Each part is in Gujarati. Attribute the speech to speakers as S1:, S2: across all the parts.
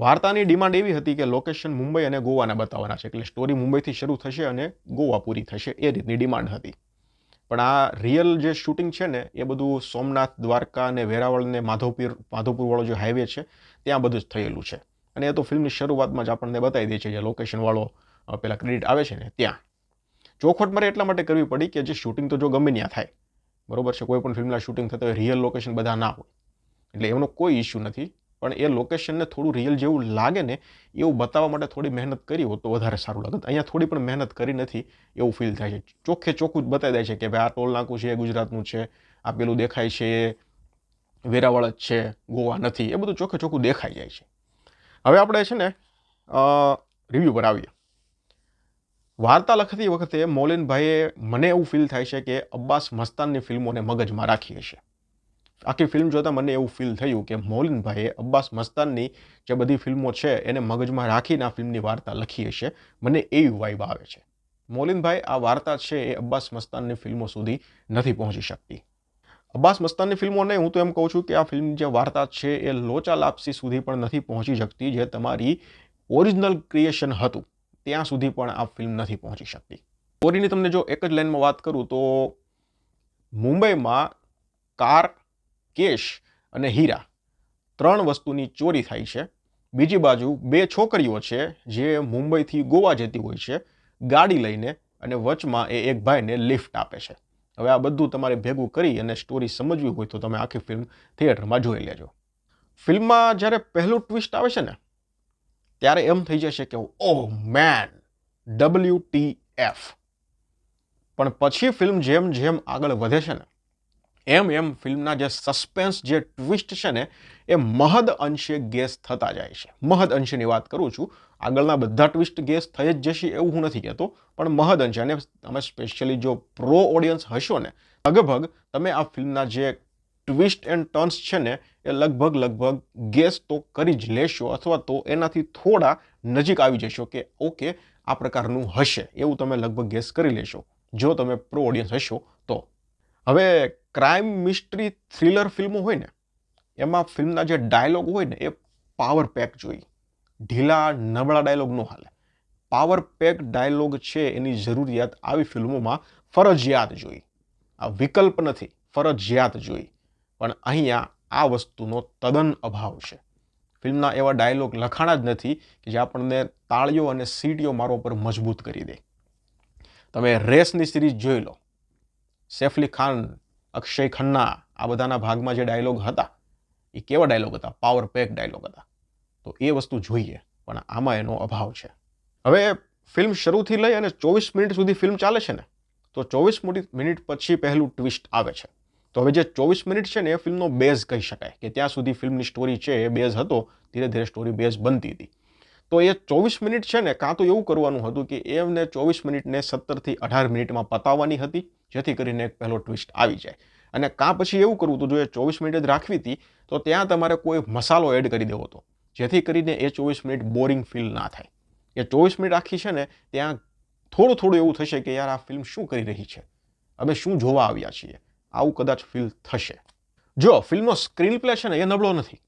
S1: વાર્તાની ડિમાન્ડ એવી હતી કે લોકેશન મુંબઈ અને ગોવાના બતાવવાના છે. એટલે સ્ટોરી મુંબઈથી શરૂ થશે અને ગોવા પૂરી થશે એ રીતની ડિમાન્ડ હતી. પણ આ રિયલ જે શૂટિંગ છે ને, એ બધું સોમનાથ, દ્વારકા અને વેરાવળ ને માધવપુર, માધવપુરવાળો જે હાઈવે છે, ત્યાં બધું જ થયેલું છે. અને એ તો ફિલ્મની શરૂઆતમાં જ આપણને બતાવી દે છે જે લોકેશનવાળો પેલા ક્રેડિટ આવે છે ને ત્યાં. ચોખવટ મારે એટલા માટે કરવી પડી કે જે શૂટિંગ તો જો ગમે ત્યાં થાય. બરોબર છે, કોઈ પણ ફિલ્મના શૂટિંગ થતા હોય, રિયલ લોકેશન બધા ના હોય. એટલે એમનો કોઈ ઇશ્યુ નથી. પણ એ લોકેશનને થોડું રિયલ જેવું લાગે ને, એવું બતાવવા માટે થોડી મહેનત કરી હોત તો વધારે સારું લાગત અહીંયા થોડી પણ મહેનત કરી નથી એવું ફીલ થાય છે. ચોખ્ખે ચોખ્ખું જ બતાવી દે છે કે ભાઈ આ ટોલ નાકું છે એ ગુજરાતનું છે, આ પેલું દેખાય છે એ વેરાવળ જ છે, ગોવા નથી, એ બધું ચોખ્ખે ચોખ્ખું દેખાઈ જાય છે. હવે આપણે છે ને રિવ્યૂ પર આવીએ. વાર્તા લખતી વખતે મોલિનભાઈએ મને એવું ફીલ થાય છે કે અબ્બાસ મસ્તાનની ફિલ્મોને મગજમાં રાખી હશે. આખી ફિલ્મ જોતાં મને એવું ફીલ થયું કે મૌલિનભાઈએ અબ્બાસ મસ્તાનની જે બધી ફિલ્મો છે એને મગજમાં રાખીને આ ફિલ્મની વાર્તા લખી હશે. મને એવી વાઇબ આવે છે. મોલિનભાઈ, આ વાર્તા છે એ અબ્બાસ મસ્તાનની ફિલ્મો સુધી નથી પહોંચી શકતી. અબ્બાસ મસ્તાનની ફિલ્મો નહીં, હું તો એમ કહું છું કે આ ફિલ્મ જે વાર્તા છે એ લોચા લાપસી સુધી પણ નથી પહોંચી શકતી, જે તમારી ઓરિજિનલ ક્રિએશન હતું. ત્યાં સુધી પણ આ ફિલ્મ નથી પહોંચી શકતી. સ્ટોરીની તમને જો એક જ લાઇનમાં વાત કરું તો મુંબઈમાં કાર કેશ અને હીરા ત્રણ વસ્તુની ચોરી થાય છે. બીજી બાજુ બે છોકરીઓ છે જે મુંબઈથી ગોવા જતી હોય છે. ગાડી લઈને અને વચમાં એ એક ભાઈને લિફ્ટ આપે છે. હવે આ બધું તમારે ભેગું કરી અને સ્ટોરી સમજવી હોય તો તમે આખી ફિલ્મ થિયેટરમાં જોઈ લેજો. ફિલ્મમાં જ્યારે પહેલું ટ્વિસ્ટ આવે છે ને, ત્યારે એમ થઈ જશે કે oh man W T F પણ પછી ફિલ્મ જેમ જેમ આગળ વધે છે ને એમ એમ ફિલ્મના જે સસ્પેન્સ, જે ટ્વિસ્ટ છે ને, એ મહદ અંશે ગેસ થતા જાય છે. મહદ અંશની વાત કરું છું. આગળના બધા ટ્વિસ્ટ ગેસ થઈ જ જશે એવું હું નથી કહેતો, પણ મહદ અંશે. અને તમે સ્પેશિયલી જો પ્રો ઓડિયન્સ હશો ને, લગભગ તમે આ ફિલ્મના જે ટ્વિસ્ટ એન્ડ ટર્ન્સ છે ને, એ લગભગ લગભગ ગેસ તો કરી જ લેશો અથવા તો એનાથી થોડા નજીક આવી જશો કે, ઓકે, આ પ્રકારનું હશે. એવું તમે લગભગ ગેસ કરી લેશો. જો તમે પ્રો ઓડિયન્સ હશો તો. હવે ક્રાઇમ મિસ્ટ્રી થ્રિલર ફિલ્મો હોય ને, એમાં ફિલ્મના જે ડાયલોગ હોય ને, એ પાવર પેક જોઈએ ઢીલા, નબળા ડાયલોગ ન હાલે. પાવર પેક ડાયલોગ છે એની જરૂરિયાત આવી ફિલ્મોમાં ફરજિયાત જોઈ. આ વિકલ્પ નથી, ફરજિયાત જોઈ. પણ અહીંયા આ વસ્તુનો તદ્દન અભાવ છે. ફિલ્મના એવા ડાયલોગ લખાણા જ નથી કે જે આપણને તાળીઓ અને સીટીઓ મારવા પર મજબૂત કરી દે. તમે રેસની સિરીઝ જોઈ લો. સૈફ ખાન અક્ષય ખન્ના આ બધાના ભાગમાં જે ડાયલોગ હતા, એ કેવા ડાયલોગ હતા? પાવર પેક ડાયલોગ હતા. તો એ વસ્તુ જોઈએ, પણ આમાં એનો અભાવ છે. હવે ફિલ્મ શરૂથી લઈ અને ચોવીસ મિનિટ સુધી ફિલ્મ ચાલે છે ને, તો ચોવીસ મિનિટ પછી પહેલું ટ્વિસ્ટ આવે છે. તો હવે જે ચોવીસ મિનિટ છે ને એ ફિલ્મનો બેઝ કહી શકાય, કે ત્યાં સુધી ફિલ્મની સ્ટોરી છે એ બેઝ હતો, ધીરે ધીરે સ્ટોરી બેઝ બનતી હતી. તો એ ચોવીસ મિનિટ છે ને, કાં તો એવું કરવાનું હતું કે એમને ચોવીસ મિનિટને સત્તરથી અઢાર મિનિટમાં પતાવવાની હતી, જેથી કરીને એક પહેલો ટ્વિસ્ટ આવી જાય. અને કાં પછી એવું કરવું હતું, જો એ ચોવીસ મિનિટ જ રાખવી હતી, તો ત્યાં તમારે કોઈ મસાલો એડ કરી દેવો હતો, જેથી કરીને એ ચોવીસ મિનિટ બોરિંગ ફીલ ના થાય. એ ચોવીસ મિનિટ આખી છે ને, ત્યાં થોડું થોડું એવું થશે કે યાર આ ફિલ્મ શું કરી રહી છે? અમે શું જોવા આવ્યા છીએ? આવું કદાચ ફીલ થશે. જો ફિલ્મનો સ્ક્રીન પ્લે છે ને, એ નબળો નથી.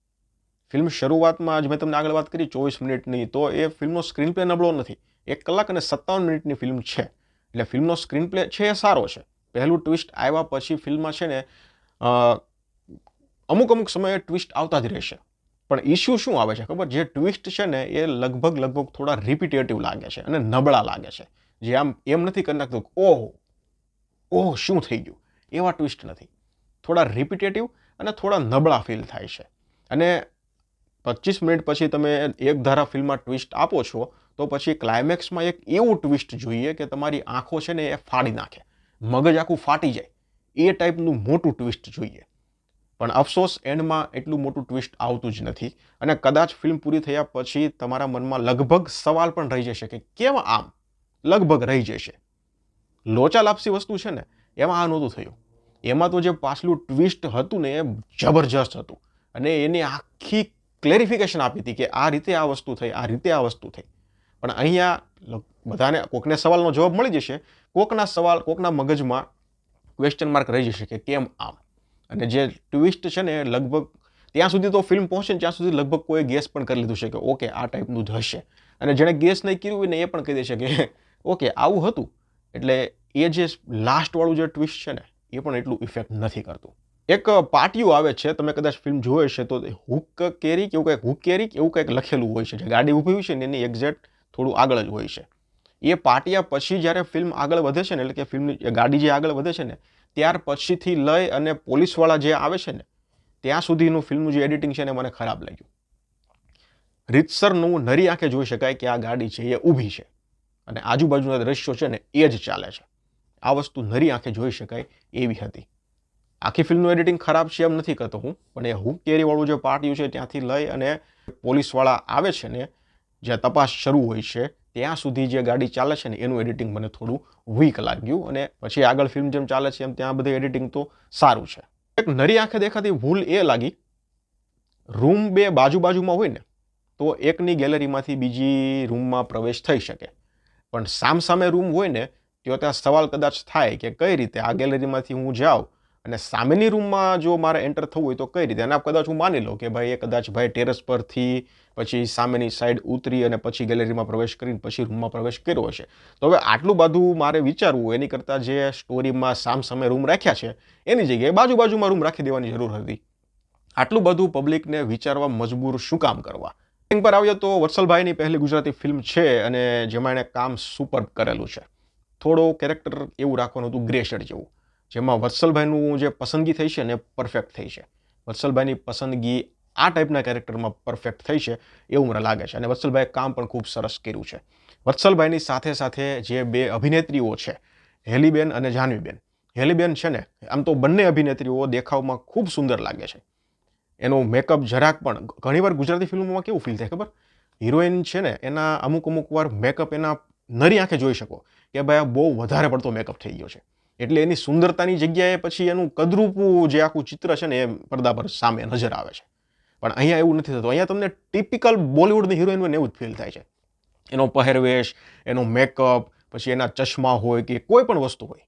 S1: ફિલ્મ શરૂઆતમાં જ મેં તમને આગળ વાત કરી, ચોવીસ મિનિટની. તો એ ફિલ્મનો સ્ક્રીન પ્લે નબળો નથી. એક કલાક અને સત્તાવન મિનિટની ફિલ્મ છે. એટલે ફિલ્મનો સ્ક્રીન પ્લે છે એ સારો છે. પહેલું ટ્વિસ્ટ આવ્યા પછી ફિલ્મમાં છે ને અમુક અમુક સમયે ટ્વિસ્ટ આવતા જ રહેશે. પણ ઇશ્યુ શું આવે છે ખબર? જે ટ્વિસ્ટ છે ને, એ લગભગ લગભગ થોડા રિપીટેટિવ લાગે છે અને નબળા લાગે છે. જે આમ એમ નથી કરી નાખતું ઓહ ઓહ, શું થઈ ગયું? એવા ટ્વિસ્ટ નથી. થોડા રિપીટેટિવ અને થોડા નબળા ફીલ થાય છે. અને પચીસ મિનિટ પછી તમે એક ધારા ફિલ્મમાં ટ્વિસ્ટ આપો છો, તો પછી ક્લાઇમેક્સમાં એક એવું ટ્વિસ્ટ જોઈએ કે તમારી આંખો છે ને એ ફાડી નાખે, મગજ આખું ફાટી જાય, એ ટાઈપનું મોટું ટ્વિસ્ટ જોઈએ. પણ અફસોસ, એન્ડમાં એટલું મોટું ટ્વિસ્ટ આવતું જ નથી. અને કદાચ ફિલ્મ પૂરી થયા પછી તમારા મનમાં લગભગ સવાલ પણ રહી જશે કે કેમ આમ? લગભગ રહી જશે. લોચા લાપસી વસ્તુ છે ને, એમાં આ નહોતું થયું. એમાં તો જે પાછલું ટ્વિસ્ટ હતું ને, એ જબરજસ્ત હતું. અને એની આખી ક્લેરિફિકેશન આપી હતી કે આ રીતે આ વસ્તુ થઈ, આ રીતે આ વસ્તુ થઈ. પણ અહીંયા બધાને, કોકને સવાલનો જવાબ મળી જશે, કોકના સવાલ, કોકના મગજમાં ક્વેશ્ચન માર્ક રહી જશે કે કેમ આમ? અને જે ટ્વિસ્ટ છે ને લગભગ, ત્યાં સુધી તો ફિલ્મ પહોંચે ત્યાં સુધી લગભગ કોઈ ગેસ પણ કરી લીધું છે કે ઓકે આ ટાઈપનું જ હશે. અને જેણે ગેસ નહીં કર્યું હોય ને એ પણ કહી દેશે કે ઓકે આવું હતું. એટલે એ જે લાસ્ટવાળું જે ટ્વિસ્ટ છે ને, એ પણ એટલું ઇફેક્ટ નથી કરતું. એક પાટિયું આવે છે, તમે કદાચ ફિલ્મ જોઈ હશે, તો હુક કેરી કે એવું કંઈક હુક કેરી કે એવું કંઈક લખેલું હોય છે, જે ગાડી ઊભી હોય છે ને એની એક્ઝેક્ટ થોડું આગળ જ હોય છે. એ પાટિયા પછી જ્યારે ફિલ્મ આગળ વધે છે ને, એટલે કે ફિલ્મની ગાડી જે આગળ વધે છે ને, ત્યાર પછીથી લઈ અને પોલીસવાળા જે આવે છે ને, ત્યાં સુધીનું ફિલ્મનું જે એડિટિંગ છે ને મને ખરાબ લાગ્યું. રીતસરનું નરી આંખે જોઈ શકાય કે આ ગાડી છે એ ઊભી છે. અને આજુબાજુના દ્રશ્યો છે ને એ જ ચાલે છે. આ વસ્તુ નરી આંખે જોઈ શકાય એવી હતી. આખી ફિલ્મનું એડિટિંગ ખરાબ છે એમ નથી કહેતો હું, પણ એ હુક કેરીવાળું જે પાર્ટ્યું છે ત્યાંથી લઈ અને પોલીસવાળા આવે છે ને, જ્યાં તપાસ શરૂ હોય છે, ત્યાં સુધી જે ગાડી ચાલે છે ને, એનું એડિટિંગ મને થોડું વીક લાગ્યું અને પછી આગળ ફિલ્મ જેમ ચાલે છે એમ ત્યાં બધું એડિટિંગ તો સારું છે. એક નરી આંખે દેખાતી ભૂલ એ લાગી, રૂમ બે બાજુ બાજુમાં હોય ને, તો એકની ગેલેરીમાંથી બીજી રૂમમાં પ્રવેશ થઈ શકે. પણ સામસામે રૂમ હોય ને તો ત્યાં સવાલ કદાચ થાય કે કઈ રીતે આ ગેલેરીમાંથી હું જાઉં અને સામેની રૂમમાં જો મારે એન્ટર થવું હોય તો કઈ રીતે? અને કદાચ હું માની લઉં કે ભાઈ એ કદાચ ભાઈ ટેરેસ પરથી પછી સામેની સાઈડ ઉતરી અને પછી ગેલેરીમાં પ્રવેશ કરીને પછી રૂમમાં પ્રવેશ કર્યો હશે. તો હવે આટલું બધું મારે વિચારવું એની કરતાં જે સ્ટોરીમાં સામસામે રૂમ રાખ્યા છે, એની જગ્યાએ બાજુ બાજુમાં રૂમ રાખી દેવાની જરૂર હતી. આટલું બધું પબ્લિકને વિચારવા મજબૂર શું કામ કરવા? Acting પર આવ્યો તો વત્સલભાઈની પહેલી ગુજરાતી ફિલ્મ છે અને જેમાં એણે કામ સુપર કરેલું છે. થોડો કેરેક્ટર એવું રાખવાનું હતું ગ્રે જેવું. જેમાં વત્સલભાઈનું જે પસંદગી થઈ છે ને પરફેક્ટ થઈ છે. વત્સલભાઈની પસંદગી આ ટાઈપના કેરેક્ટરમાં પરફેક્ટ થઈ છે એવું મને લાગે છે. અને વત્સલભાઈએ કામ પણ ખૂબ સરસ કર્યું છે. વત્સલભાઈની સાથે સાથે જે બે અભિનેત્રીઓ છે, હેલીબેન અને જાહ્નવીબેન હેલીબેન છે ને, આમ તો બંને અભિનેત્રીઓ દેખાવમાં ખૂબ સુંદર લાગે છે. એનો મેકઅપ જરાક પણ, ઘણીવાર ગુજરાતી ફિલ્મોમાં કેવું ફીલ થાય ખબર? હિરોઈન છે ને, એના અમુક અમુક વાર મેકઅપ એના નરી આંખે જોઈ શકો કે ભાઈ આ બહુ વધારે પડતો મેકઅપ થઈ ગયો છે. એટલે એની સુંદરતાની જગ્યાએ પછી એનું કદરૂપું જે આખું ચિત્ર છે ને એ પડદા પર સામે નજર આવે છે. પણ અહીંયા એવું નથી થતું. અહીંયા તમને ટિપિકલ બોલિવૂડની હિરોઈન એવું જ ફીલ થાય છે. એનો પહેરવેશ, એનો મેકઅપ પછી એના ચશ્મા હોય કે કોઈ પણ વસ્તુ હોય.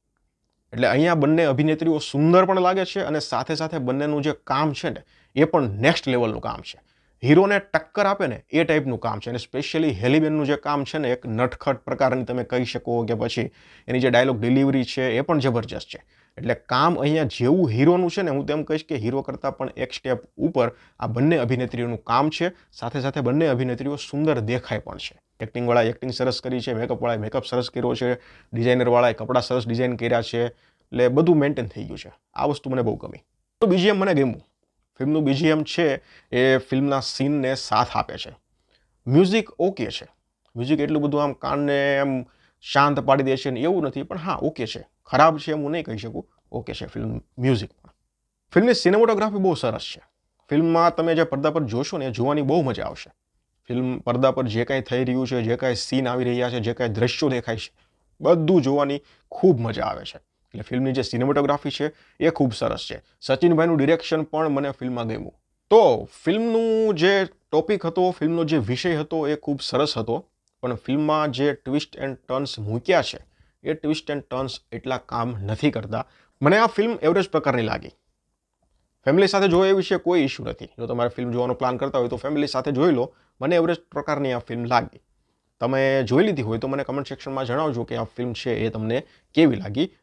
S1: એટલે અહીંયા બંને અભિનેત્રીઓ સુંદર પણ લાગે છે અને સાથે સાથે બંનેનું જે કામ છે ને, એ પણ નેક્સ્ટ લેવલનું કામ છે. હીરોને ટક્કર આપે ને એ ટાઈપનું કામ છે. અને સ્પેશિયલી હેલીબેનનું જે કામ છે ને, એક નટખટ પ્રકારની તમે કહી શકો કે પછી એની જે ડાયલોગ ડિલિવરી છે એ પણ જબરજસ્ત છે. એટલે કામ અહીંયા જેવું હીરોનું છે ને, હું તેમ કહીશ કે હીરો કરતાં પણ એક સ્ટેપ ઉપર આ બંને અભિનેત્રીઓનું કામ છે. સાથે સાથે બંને અભિનેત્રીઓ સુંદર દેખાય પણ છે. એક્ટિંગવાળા એક્ટિંગ સરસ કરી છે મેકઅપવાળાએ મેકઅપ સરસ કર્યો છે ડિઝાઇનરવાળાએ કપડાં સરસ ડિઝાઇન કર્યા છે. એટલે બધું મેન્ટેન થઈ ગયું છે. આ વસ્તુ મને બહુ ગમી. તો બીજી એમ મને ગમ્યું. ફિલ્મનું બીજીએમ છે, એ ફિલ્મના સીનને સાથ આપે છે. મ્યુઝિક ઓકે છે. મ્યુઝિક એટલું બધું આમ કાનને એમ શાંત પાડી દે છે ને એવું નથી, પણ હા, ઓકે છે. ખરાબ છે એમ હું નહીં કહી શકું. ઓકે છે ફિલ્મ મ્યુઝિક પણ ફિલ્મની સિનેમોટોગ્રાફી બહુ સરસ છે. ફિલ્મમાં તમે જે પડદા પર જોશો ને એ જોવાની બહુ મજા આવશે. ફિલ્મ પડદા પર જે કાંઈ થઈ રહ્યું છે, જે કાંઈ સીન આવી રહ્યા છે, જે કાંઈ દ્રશ્યો દેખાય છે, બધું જોવાની ખૂબ મજા આવે છે. એટલે ફિલ્મની જે સિનેમેટોગ્રાફી છે એ ખૂબ સરસ છે. સચિનભાઈનું ડિરેક્શન પણ મને ફિલ્મમાં ગમ્યું. તો ફિલ્મનું જે ટોપિક હતો, ફિલ્મનો જે વિષય હતો એ ખૂબ સરસ હતો, પણ ફિલ્મમાં જે ટ્વિસ્ટ એન્ડ ટર્ન્સ મૂક્યા છે, એ ટ્વિસ્ટ એન્ડ ટર્ન્સ એટલા કામ નથી કરતા. મને આ ફિલ્મ એવરેજ પ્રકારની લાગી. ફેમિલી સાથે જોવા એ વિશે કોઈ ઇશ્યુ નથી. જો તમારે ફિલ્મ જોવાનો પ્લાન કરતા હોય તો ફેમિલી સાથે જોઈ લો. મને એવરેજ પ્રકારની આ ફિલ્મ લાગી. તમે જોઈ લીધી હોય તો મને કમેન્ટ સેક્શનમાં જણાવજો કે આ ફિલ્મ છે એ તમને કેવી લાગી.